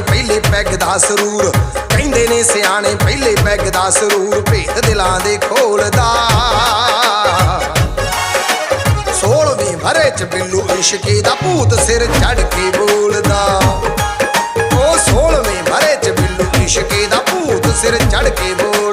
ਪਹਿਲੇ ਬੈਗ ਦਾ ਸਰੂਰ। ਕਹਿੰਦੇ ਨੇ ਸਿਆਣੇ, ਪਹਿਲੇ ਪੈਗ ਦਾ ਸਰੂਰ। ਭੇਦ ਦਿਲਾਂ ਦੇ ਖੋਲਦਾ। ਸੋਲਵੇਂ ਭਰੇ ਚ ਬਿੱਲੂ ਇਸ਼ਕੇ ਦਾ ਭੂਤ ਸਿਰ ਚੜ ਕੇ ਬੋਲਦਾ। ਉਹ ਸੋਲਵੇਂ ਭਰੇ ਚ ਬਿੱਲੂ ਇਸ਼ਕੇ ਦਾ ਭੂਤ ਸਿਰ ਚੜ ਕੇ ਬੋਲ